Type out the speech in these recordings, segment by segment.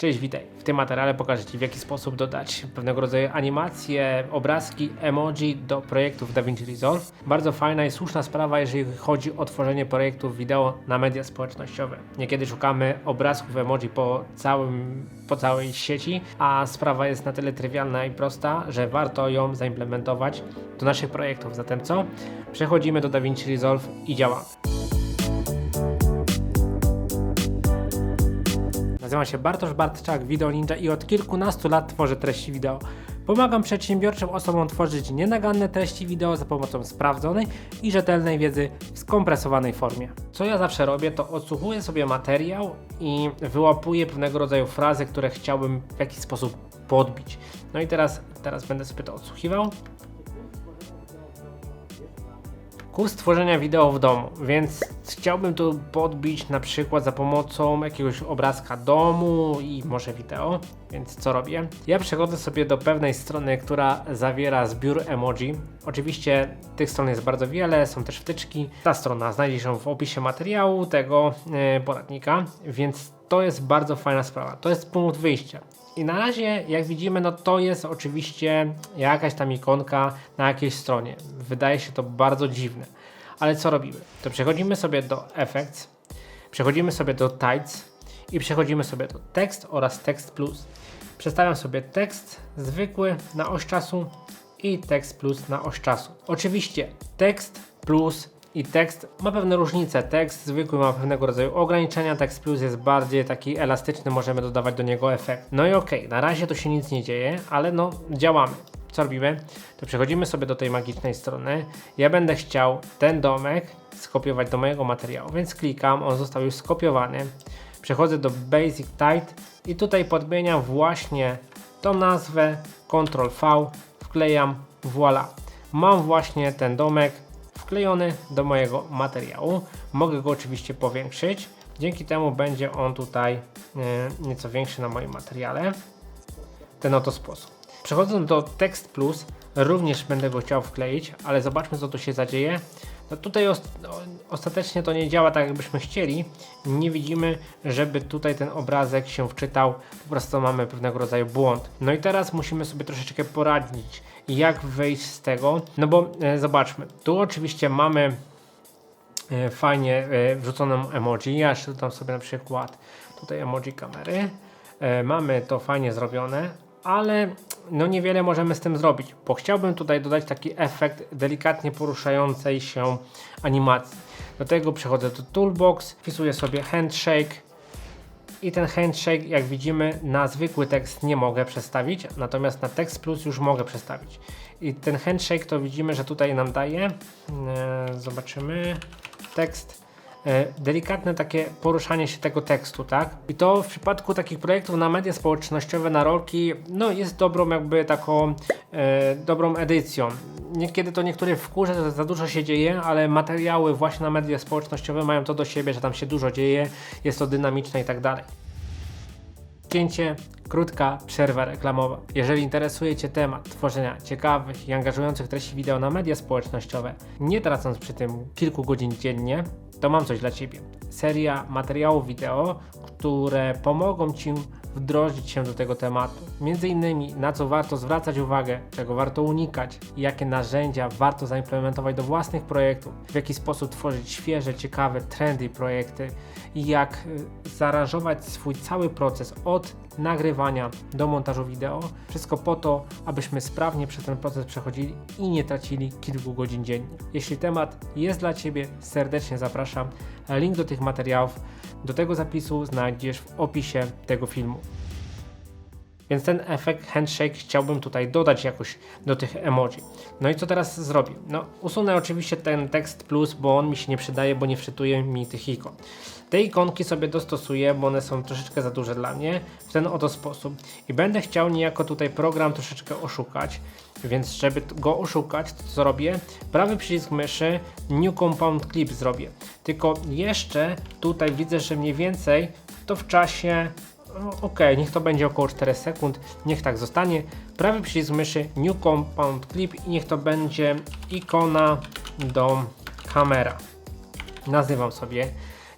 Cześć, witaj. W tym materiale pokażę Ci w jaki sposób dodać pewnego rodzaju animacje, obrazki, emoji do projektów DaVinci Resolve. Bardzo fajna i słuszna sprawa, jeżeli chodzi o tworzenie projektów wideo na media społecznościowe. Niekiedy szukamy obrazków, emoji po, całym, po całej sieci, a sprawa jest na tyle trywialna i prosta, że warto ją zaimplementować do naszych projektów. Zatem co? Przechodzimy do DaVinci Resolve i działamy. Nazywam się Bartosz Bartczak, Video Ninja i od kilkunastu lat tworzę treści wideo. Pomagam przedsiębiorczym osobom tworzyć nienaganne treści wideo za pomocą sprawdzonej i rzetelnej wiedzy w skompresowanej formie. Co ja zawsze robię, to odsłuchuję sobie materiał i wyłapuję pewnego rodzaju frazy, które chciałbym w jakiś sposób podbić. No i teraz, teraz będę sobie to odsłuchiwał. Kurs tworzenia wideo w domu, więc chciałbym tu podbić na przykład za pomocą jakiegoś obrazka domu i może wideo. Więc co robię? Ja przechodzę sobie do pewnej strony, która zawiera zbiór emoji. Oczywiście tych stron jest bardzo wiele, są też wtyczki. Ta strona znajdzie się w opisie materiału tego e, poradnika, więc to jest bardzo fajna sprawa. To jest punkt wyjścia. I na razie, jak widzimy, no to jest oczywiście jakaś tam ikonka na jakiejś stronie. Wydaje się to bardzo dziwne. Ale co robimy? To przechodzimy sobie do Effects, przechodzimy sobie do Tights i przechodzimy sobie do Text oraz Text Plus. Przestawiam sobie tekst zwykły na oś czasu i tekst plus na oś czasu. Oczywiście tekst plus i tekst ma pewne różnice. Tekst zwykły ma pewnego rodzaju ograniczenia, tekst plus jest bardziej taki elastyczny, możemy dodawać do niego efekt. No i okej, okay, na razie to się nic nie dzieje, ale no działamy. Co robimy? To przechodzimy sobie do tej magicznej strony. Ja będę chciał ten domek skopiować do mojego materiału, więc klikam, on został już skopiowany. Przechodzę do Basic Tight i tutaj podmieniam właśnie tą nazwę, Ctrl V, wklejam, voila. Mam właśnie ten domek wklejony do mojego materiału. Mogę go oczywiście powiększyć. Dzięki temu będzie on tutaj e, nieco większy na moim materiale. Ten oto sposób. Przechodząc do Text Plus, również będę go chciał wkleić, ale zobaczmy co tu się zadzieje. No tutaj os ostatecznie to nie działa tak jakbyśmy chcieli. Nie widzimy, żeby tutaj ten obrazek się wczytał. Po prostu mamy pewnego rodzaju błąd. No i teraz musimy sobie troszeczkę poradzić, jak wyjść z tego. No bo e, zobaczmy, tu oczywiście mamy e, fajnie e, wrzuconą emoji. Ja jeszcze dodam sobie na przykład tutaj emoji kamery. E, mamy to fajnie zrobione, ale no niewiele możemy z tym zrobić, bo chciałbym tutaj dodać taki efekt delikatnie poruszającej się animacji. Do tego przechodzę do Toolbox, wpisuję sobie Handshake i ten Handshake, jak widzimy, na zwykły tekst nie mogę przestawić, natomiast na Text Plus już mogę przestawić. I ten Handshake to widzimy, że tutaj nam daje, e, zobaczymy, tekst delikatne takie poruszanie się tego tekstu, tak? I to w przypadku takich projektów na media społecznościowe, na rolki, no jest dobrą jakby taką e, dobrą edycją. Niekiedy to niektórych wkurza, że za dużo się dzieje, ale materiały właśnie na media społecznościowe mają to do siebie, że tam się dużo dzieje, jest to dynamiczne i tak dalej. Cięcie, krótka przerwa reklamowa. Jeżeli interesuje Cię temat tworzenia ciekawych i angażujących treści wideo na media społecznościowe, nie tracąc przy tym kilku godzin dziennie, to mam coś dla Ciebie. Seria materiałów wideo, które pomogą Ci wdrożyć się do tego tematu. Między innymi na co warto zwracać uwagę, czego warto unikać, jakie narzędzia warto zaimplementować do własnych projektów, w jaki sposób tworzyć świeże, ciekawe, trendy projekty i jak y, zaaranżować swój cały proces od nagrywania do montażu wideo. Wszystko po to, abyśmy sprawnie przez ten proces przechodzili i nie tracili kilku godzin dziennie. Jeśli temat jest dla Ciebie, serdecznie zapraszam. Link do tych materiałów, do tego zapisu znajdziesz w opisie tego filmu. Więc ten efekt handshake chciałbym tutaj dodać jakoś do tych emoji. No i co teraz zrobię? No usunę oczywiście ten tekst plus, bo on mi się nie przydaje, bo nie wczytuje mi tych ikon. Te ikonki sobie dostosuję, bo one są troszeczkę za duże dla mnie w ten oto sposób. I będę chciał niejako tutaj program troszeczkę oszukać. Więc żeby go oszukać, to co? Prawy przycisk myszy, New Compound Clip zrobię. Tylko jeszcze tutaj widzę, że mniej więcej to w czasie no, ok, niech to będzie około 4 sekund, niech tak zostanie. Prawy przycisk myszy, New Compound Clip i niech to będzie ikona do kamera. Nazywam sobie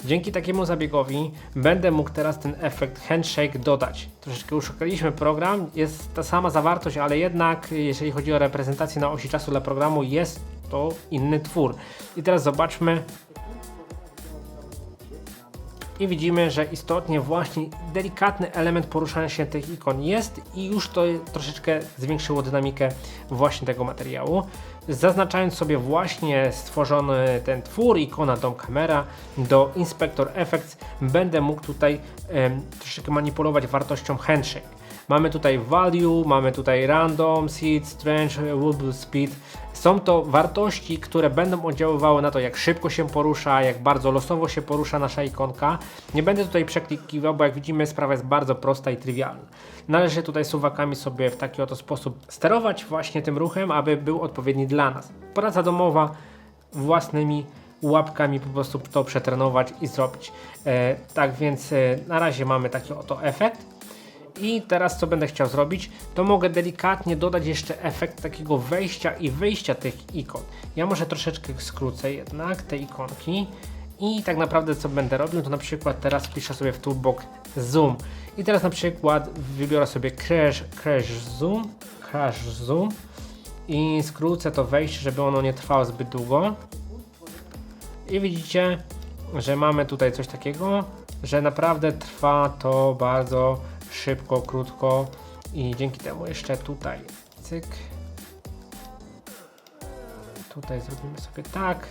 Dzięki takiemu zabiegowi będę mógł teraz ten efekt handshake dodać. Troszeczkę uszukaliśmy program, jest ta sama zawartość, ale jednak jeżeli chodzi o reprezentację na osi czasu dla programu jest to inny twór. I teraz zobaczmy i widzimy, że istotnie właśnie delikatny element poruszania się tych ikon jest i już to troszeczkę zwiększyło dynamikę właśnie tego materiału. Zaznaczając sobie właśnie stworzony ten twór, ikona dom kamera do Inspector Effects będę mógł tutaj troszeczkę manipulować wartością handshake. Mamy tutaj value, mamy tutaj random, seed, strange, wobble, speed. Są to wartości, które będą oddziaływały na to, jak szybko się porusza, jak bardzo losowo się porusza nasza ikonka. Nie będę tutaj przeklikiwał, bo jak widzimy sprawa jest bardzo prosta i trywialna. Należy tutaj suwakami sobie w taki oto sposób sterować właśnie tym ruchem, aby był odpowiedni dla nas. Praca domowa własnymi łapkami po prostu to przetrenować i zrobić. E, tak więc e, na razie mamy taki oto efekt. I teraz co będę chciał zrobić, to mogę delikatnie dodać jeszcze efekt takiego wejścia i wyjścia tych ikon. Ja może troszeczkę skrócę jednak te ikonki i tak naprawdę co będę robił, to na przykład teraz wpiszę sobie w toolbox zoom i teraz na przykład wybiorę sobie crash, crash zoom, crash zoom i skrócę to wejście, żeby ono nie trwało zbyt długo. I widzicie, że mamy tutaj coś takiego, że naprawdę trwa to bardzo szybko, krótko i dzięki temu jeszcze tutaj cyk. Tutaj zrobimy sobie tak.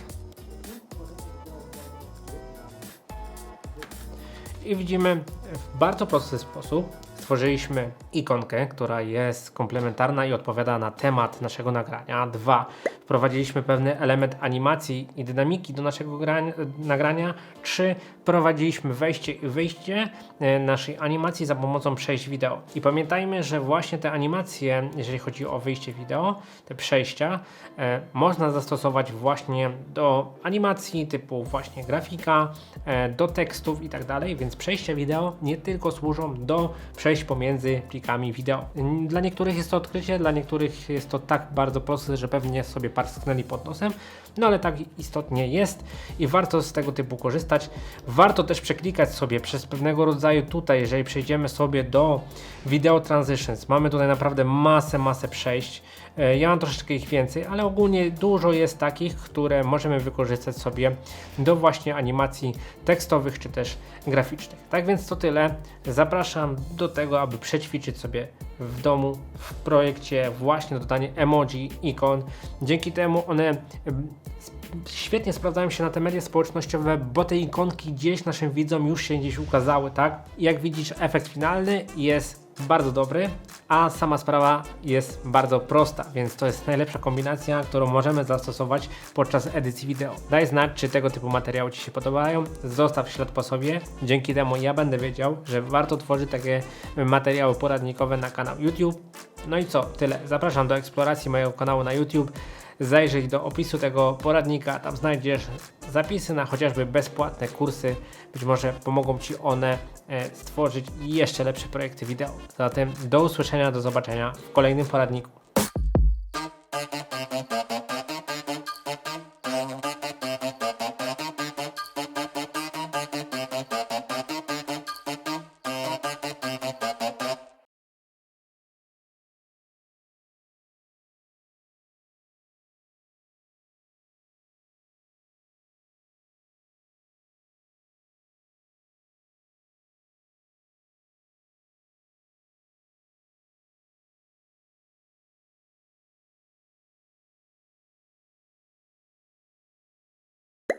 I widzimy w bardzo prosty sposób stworzyliśmy ikonkę, która jest komplementarna i odpowiada na temat naszego nagrania. Dwa, wprowadziliśmy pewny element animacji i dynamiki do naszego grań- nagrania. Trzy, wprowadziliśmy wejście i wyjście e, naszej animacji za pomocą przejść wideo. I pamiętajmy, że właśnie te animacje, jeżeli chodzi o wyjście wideo, te przejścia, e, można zastosować właśnie do animacji typu właśnie grafika, e, do tekstów i tak dalej, więc przejścia wideo nie tylko służą do przejść pomiędzy plikami wideo. Dla niektórych jest to odkrycie, dla niektórych jest to tak bardzo proste, że pewnie sobie parsknęli pod nosem, no ale tak istotnie jest i warto z tego typu korzystać. Warto też przeklikać sobie przez pewnego rodzaju tutaj, jeżeli przejdziemy sobie do Video Transitions, mamy tutaj naprawdę masę, masę przejść. E, Ja mam troszeczkę ich więcej, ale ogólnie dużo jest takich, które możemy wykorzystać sobie do właśnie animacji tekstowych czy też graficznych. Tak więc to tyle. Zapraszam do tego, aby przećwiczyć sobie w domu w projekcie właśnie dodanie emoji, ikon. Dzięki temu one świetnie sprawdzają się na te media społecznościowe, bo te ikonki gdzieś naszym widzom już się gdzieś ukazały, tak? I jak widzisz, efekt finalny jest bardzo dobry, a sama sprawa jest bardzo prosta, więc to jest najlepsza kombinacja, którą możemy zastosować podczas edycji wideo. Daj znać, czy tego typu materiały Ci się podobają, zostaw ślad po sobie, dzięki temu ja będę wiedział, że warto tworzyć takie materiały poradnikowe na kanał YouTube. No i co, tyle. Zapraszam do eksploracji mojego kanału na YouTube zajrzyj do opisu tego poradnika, tam znajdziesz zapisy na chociażby bezpłatne kursy. Być może pomogą Ci one e, stworzyć jeszcze lepsze projekty wideo. Zatem do usłyszenia, do zobaczenia w kolejnym poradniku.